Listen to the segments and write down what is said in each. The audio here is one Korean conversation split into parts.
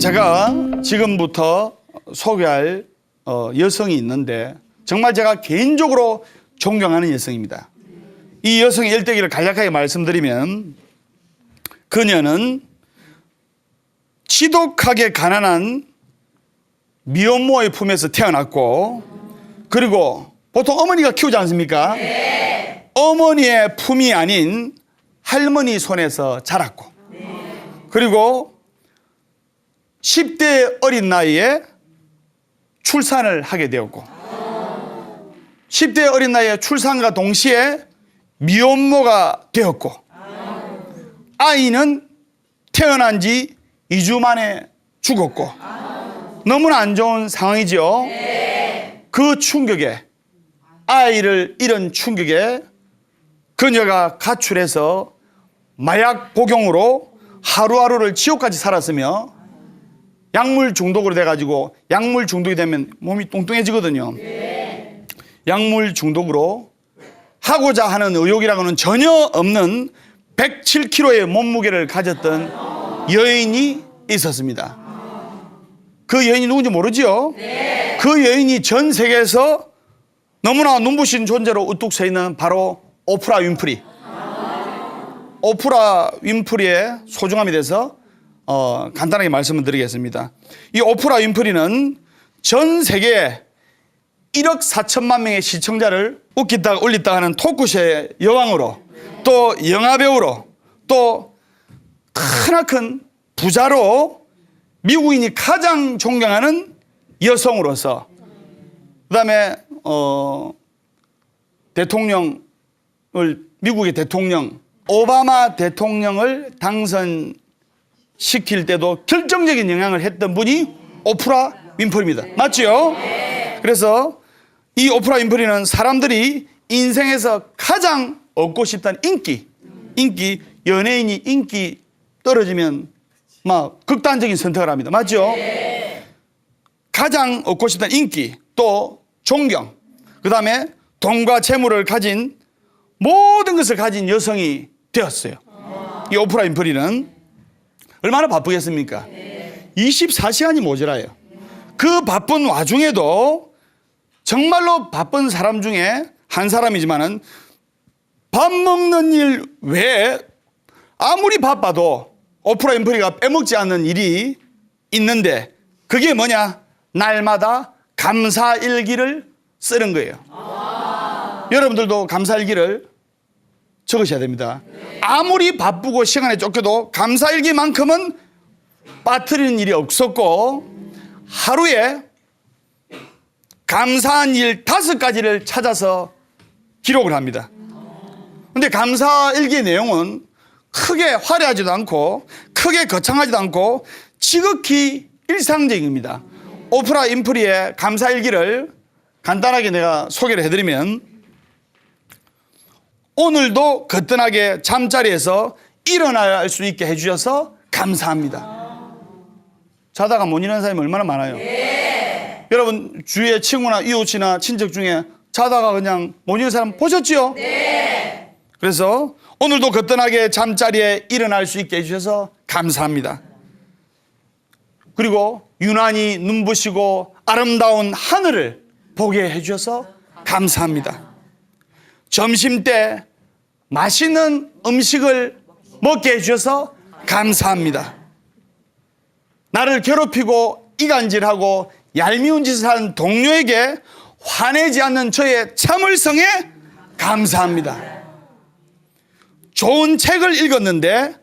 제가 지금부터 소개할 어, 여성이 있는데 정말 제가 개인적으로 존경하는 여성입니다. 이 여성의 일대기를 간략하게 말씀드리면 그녀는 지독하게 가난한 미혼모의 품에서 태어났고 그리고 보통 어머니가 키우지 않습니까? 어머니의 품이 아닌 할머니 손에서 자랐고 그리고 10대 어린 나이에 출산을 하게 되었고 10대 어린 나이에 출산과 동시에 미혼모가 되었고 아이는 태어난 지 2주 만에 죽었고 너무나 안 좋은 상황이죠. 그 충격에 아이를 잃은 충격에 그녀가 가출해서 마약 복용으로 하루하루를 지옥까지 살았으며 약물 중독으로 돼가지고 약물 중독이 되면 몸이 뚱뚱해지거든요. 약물 중독으로 하고자 하는 의욕이라고는 전혀 없는 107kg의 몸무게를 가졌던 여인이 있었습니다. 그 여인이 누군지 모르지요? 그 여인이 전 세계에서 너무나 눈부신 존재로 우뚝 서 있는 바로 오프라 윈프리. 오프라 윈프리의 소중함에 대해서 어, 간단하게 말씀을 드리겠습니다. 이 오프라 윈프리는 전 세계에 1억 4천만 명의 시청자를 웃기다가 올리다 하는 토크쇼의 여왕으로 또 영화배우로 또 크나큰 부자로 미국인이 가장 존경하는 여성으로서 그 다음에 어 대통령을 미국의 대통령 오바마 대통령을 당선 시킬 때도 결정적인 영향을 했던 분이 오프라 윈프리입니다. 맞지요? 그래서 이 오프라 윈프리는 사람들이 인생에서 가장 얻고 싶다는 인기, 인기, 연예인이 인기 떨어지면 막 극단적인 선택을 합니다. 맞죠? 가장 얻고 싶다는 인기, 또 존경, 그 다음에 돈과 재물을 가진 모든 것을 가진 여성이 되었어요. 이 오프라 윈프리는 얼마나 바쁘겠습니까? 24시간이 모자라요. 그 바쁜 와중에도 정말로 바쁜 사람 중에 한 사람이지만은 밥 먹는 일 외에 아무리 바빠도 오프라 윈프리가 빼먹지 않는 일이 있는데 그게 뭐냐? 날마다 감사 일기를 쓰는 거예요. 여러분들도 감사 일기를 적으셔야 됩니다. 아무리 바쁘고 시간에 쫓겨도 감사 일기만큼은 빠뜨리는 일이 없었고 하루에 감사한 일 다섯 가지를 찾아서 기록을 합니다. 근데 감사 일기 내용은 크게 화려하지도 않고 크게 거창하지도 않고 지극히 일상적입니다. 오프라 인프리의 감사 일기를 간단하게 내가 소개를 해드리면 오늘도 거뜬하게 잠자리에서 일어날 수 있게 해주셔서 감사합니다. 자다가 못 일어나는 사람이 얼마나 많아요. 여러분 주위에 친구나 이웃이나 친척 중에 자다가 그냥 못 일어나는 사람 보셨지요? 그래서 오늘도 거뜬하게 잠자리에 일어날 수 있게 해주셔서 감사합니다. 그리고 유난히 눈부시고 아름다운 하늘을 보게 해주셔서 감사합니다. 점심 때 맛있는 음식을 먹게 해주셔서 감사합니다. 나를 괴롭히고 이간질하고 얄미운 짓을 하는 동료에게 화내지 않는 저의 참을성에 감사합니다. 좋은 책을 읽었는데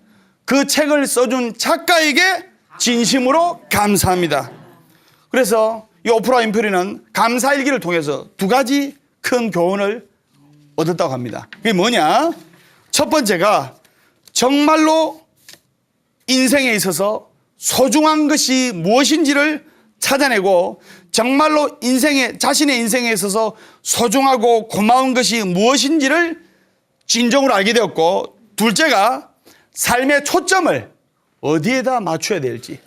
그 책을 써준 작가에게 진심으로 감사합니다. 그래서 이 오프라 인프리는 감사 일기를 통해서 두 가지 큰 교훈을 얻었다고 합니다. 그게 뭐냐? 첫 번째가 정말로 인생에 있어서 소중한 것이 무엇인지를 찾아내고 정말로 인생에 자신의 인생에 있어서 소중하고 고마운 것이 무엇인지를 진정으로 알게 되었고 둘째가 삶의 초점을 어디에다 맞춰야 될지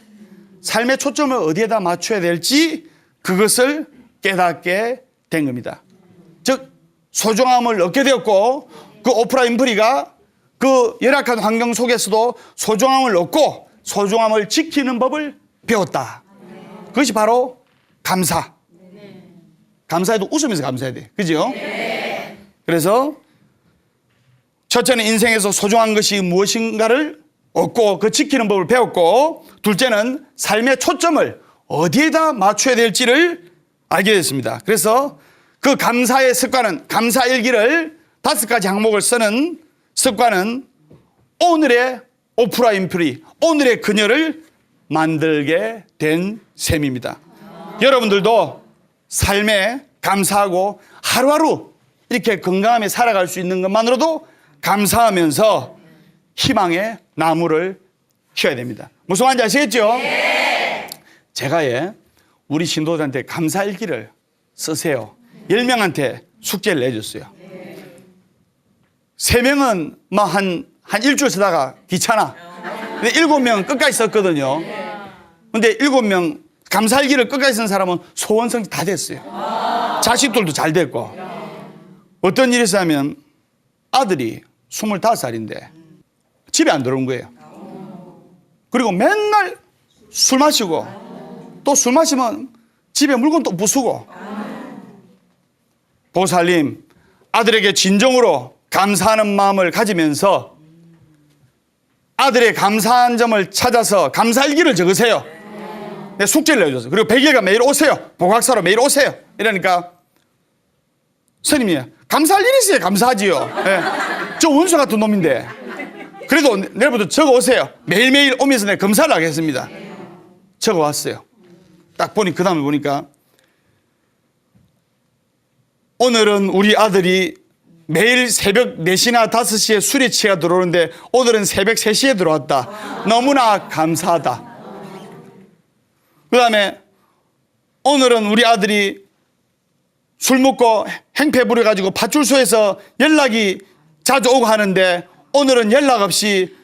삶의 초점을 어디에다 맞춰야 될지 그것을 깨닫게 된 겁니다. 즉 소중함을 얻게 되었고 그 오프라 인프리가 그 열악한 환경 속에서도 소중함을 얻고 소중함을 지키는 법을 배웠다. 그것이 바로 감사. 감사해도 웃으면서 감사해야 돼. 그죠? 그래서 첫째는 인생에서 소중한 것이 무엇인가를 얻고 그 지키는 법을 배웠고 둘째는 삶의 초점을 어디에다 맞춰야 될지를 알게 됐습니다. 그래서 그 감사의 습관은 감사 일기를 다섯 가지 항목을 쓰는 습관은 오늘의 오프라 인프리 오늘의 그녀를 만들게 된 셈입니다. 여러분들도 삶에 감사하고 하루하루 이렇게 건강하게 살아갈 수 있는 것만으로도 감사하면서 희망의 나무를 키워야 됩니다. 무슨 말인지 아시겠죠? 제가 예, 우리 신도들한테 감사 일기를 쓰세요. 10명한테 숙제를 내줬어요. 세명은 막 한, 한 일주일 쓰다가 귀찮아. 근데 일곱 명은 끝까지 썼거든요. 근데 일곱 명 감사일기를 끝까지 쓴 사람은 소원성이 다 됐어요. 자식들도 잘 됐고. 어떤 일이 있었냐면 아들이 25살인데 집에 안 들어온 거예요. 그리고 맨날 술 마시고 또 술 마시면 집에 물건 또 부수고 보살님 아들에게 진정으로 감사하는 마음을 가지면서 아들의 감사한 점을 찾아서 감사일기를 적으세요. 내 숙제를 내줬어요. 그리고 100일간 매일 오세요. 보각사로 매일 오세요. 이러니까 스님이 감사할 일이 있어야 감사하지요. 예. 저 원수 같은 놈인데. 그래도 내일부터 적어 오세요. 매일매일 오면서 내가 검사를 하겠습니다. 적어 왔어요. 딱 보니 그 다음에 보니까 오늘은 우리 아들이 매일 새벽 4시나 5시에 술에 취해 들어오는데 오늘은 새벽 3시에 들어왔다. 너무나 감사하다. 그 다음에 오늘은 우리 아들이 술 먹고 행패 부려가지고 파출소에서 연락이 자주 오고 하는데 오늘은 연락 없이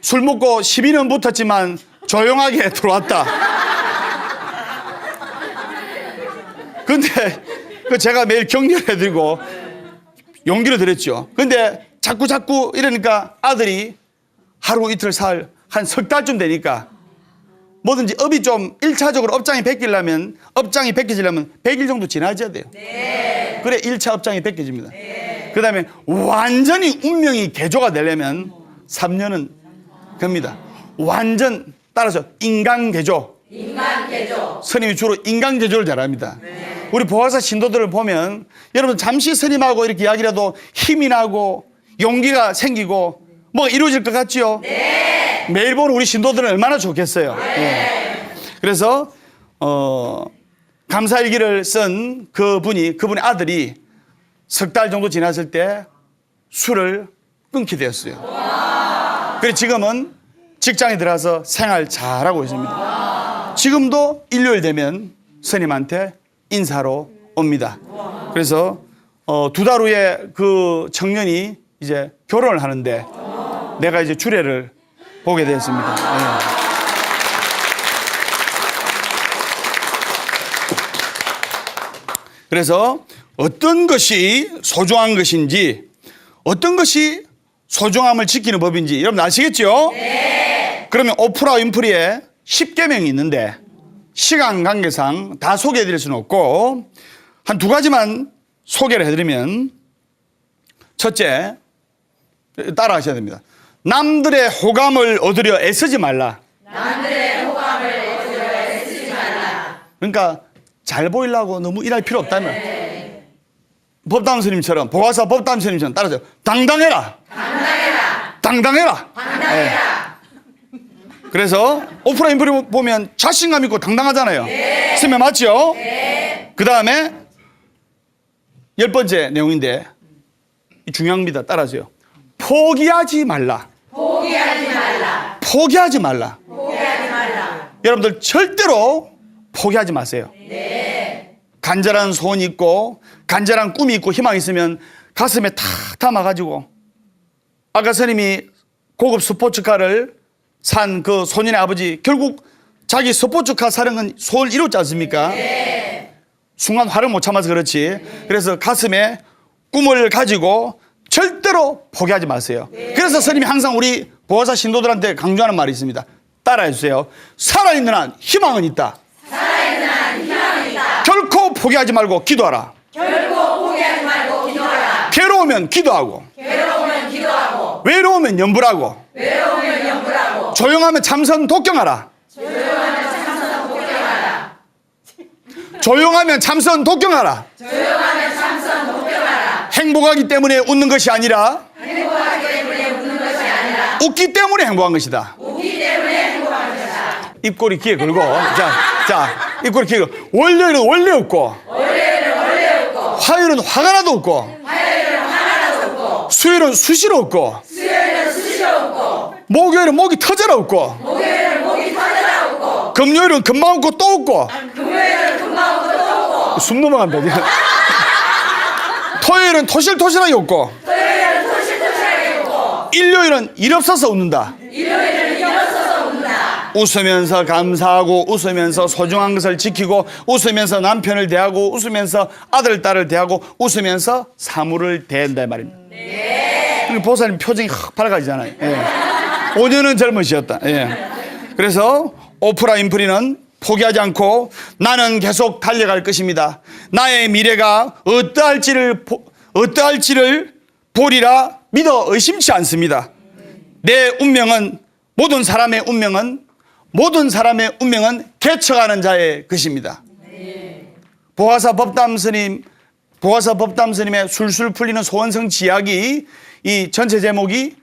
술 먹고 시비는 붙었지만 조용하게 들어왔다. 근데 그 제가 매일 격려해드리고 용기를 드렸죠. 근데 자꾸 자꾸 이러니까 아들이 하루 이틀 살 한 석 달쯤 되니까 뭐든지 업이 좀 1차적으로 업장이 베끼려면 업장이 베껴지려면 100일 정도 지나져야 돼요. 그래 1차 업장이 베껴집니다. 그 다음에 완전히 운명이 개조가 되려면 3년은 겁니다. 완전 따라서 인간 개조. 인간 개조. 스님이 주로 인간 개조를 잘합니다. 우리 보화사 신도들을 보면 여러분 잠시 스님하고 이렇게 이야기라도 힘이 나고 용기가 생기고 뭐 이루어질 것 같지요? 매일 보는 우리 신도들은 얼마나 좋겠어요. 예. 그래서 어, 감사일기를 쓴 그분이 그분의 아들이 석 달 정도 지났을 때 술을 끊게 되었어요. 그래 지금은 직장에 들어가서 생활 잘하고 있습니다. 지금도 일요일 되면 스님한테 인사로 옵니다. 그래서 어, 두 달 후에 그 청년이 이제 결혼을 하는데 내가 이제 주례를 보게 되었습니다. 예. 그래서 어떤 것이 소중한 것인지 어떤 것이 소중함을 지키는 법인지 여러분 아시겠죠? 그러면 오프라 윈프리에 10개명이 있는데 시간 관계상 다 소개해 드릴 수는 없고 한 두 가지만 소개를 해 드리면 첫째 따라 하셔야 됩니다. 남들의 호감을 얻으려 애쓰지 말라. 남들의 호감을 얻으려 애쓰지 말라. 그러니까 잘 보이려고 너무 일할 필요 없다면 법담 스님처럼 보화사 법담 스님처럼 따라서 당당해라. 당당해라. 당당해라. 당당해라. 그래서 오프라 인프리 보면 자신감 있고 당당하잖아요. 스님 맞죠? 그 다음에 열 번째 내용인데 이 중요합니다. 따라하세요. 포기하지 말라. 포기하지 말라. 포기하지 말라. 포기하지 말라. 여러분들 절대로 포기하지 마세요. 간절한 소원이 있고 간절한 꿈이 있고 희망이 있으면 가슴에 탁 담아가지고 아까 스님이 고급 스포츠카를 산 그 소년의 아버지 결국 자기 스포츠카 사는 건 소원을 이뤘지 않습니까? 순간 화를 못 참아서 그렇지. 그래서 가슴에 꿈을 가지고 절대로 포기하지 마세요. 그래서 스님이 항상 우리 보호사 신도들한테 강조하는 말이 있습니다. 따라해 주세요. 살아있는 한 희망은 있다. 살아있는 한 희망이 있다. 결코 포기하지 말고 기도하라. 결코 포기하지 말고 기도하라. 괴로우면 기도하고 괴로우면 기도하고 외로우면 연불하고 조용하면 참선 독경하라. 조용하면 참선 독경하라. 조용하면 참선 독경하라. 행복하기 때문에 웃는 것이 아니라 행복하기 때문에 웃는 것이 아니라 웃기 때문에 행복한 것이다. 웃기 때문에 행복한 것이다. 입꼬리 귀에 걸고 자, 자 입꼬리 귀에 걸고 월요일은 원래 웃고 원래는 원래 웃고 화요일은 화가 나도 웃고 화요일은 하나도 웃고 수요일은 수시로 웃고 수요일은 수시로 웃고 목요일은 목이 터져라 웃고 목요일은 목이 터져라 웃고 금요일은 금방 웃고 또 웃고 금요일은 금방 웃고 또 웃고 숨 넘어간다. 토요일은 토실토실하게 웃고 토요일은 토실토실하게 웃고 일요일은 일 없어서 웃는다 일요일은 일어서서 웃는다. 웃으면서 감사하고 웃으면서 소중한 것을 지키고 웃으면서 남편을 대하고 웃으면서 아들 딸을 대하고 웃으면서 사물을 대한다 이 말입니다. 네. 보사님 표정이 확 밝아지잖아요. 예. 5년은 젊으셨다. 예. 그래서 오프라 인프리는 포기하지 않고 나는 계속 달려갈 것입니다. 나의 미래가 어떠할지를 보- 어떠할지를 보리라 믿어 의심치 않습니다. 내 운명은 모든 사람의 운명은 모든 사람의 운명은 개척하는 자의 것입니다. 보화사 법담 스님 보화사 법담 스님의 술술 풀리는 소원성 지약이 이 전체 제목이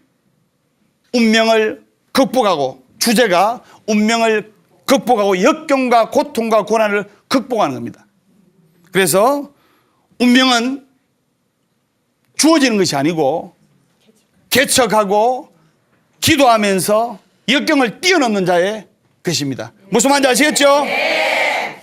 운명을 극복하고 주제가 운명을 극복하고 역경과 고통과 고난을 극복하는 겁니다. 그래서 운명은 주어지는 것이 아니고 개척하고 기도하면서 역경을 뛰어넘는 자의 것입니다. 무슨 말인지 아시겠죠?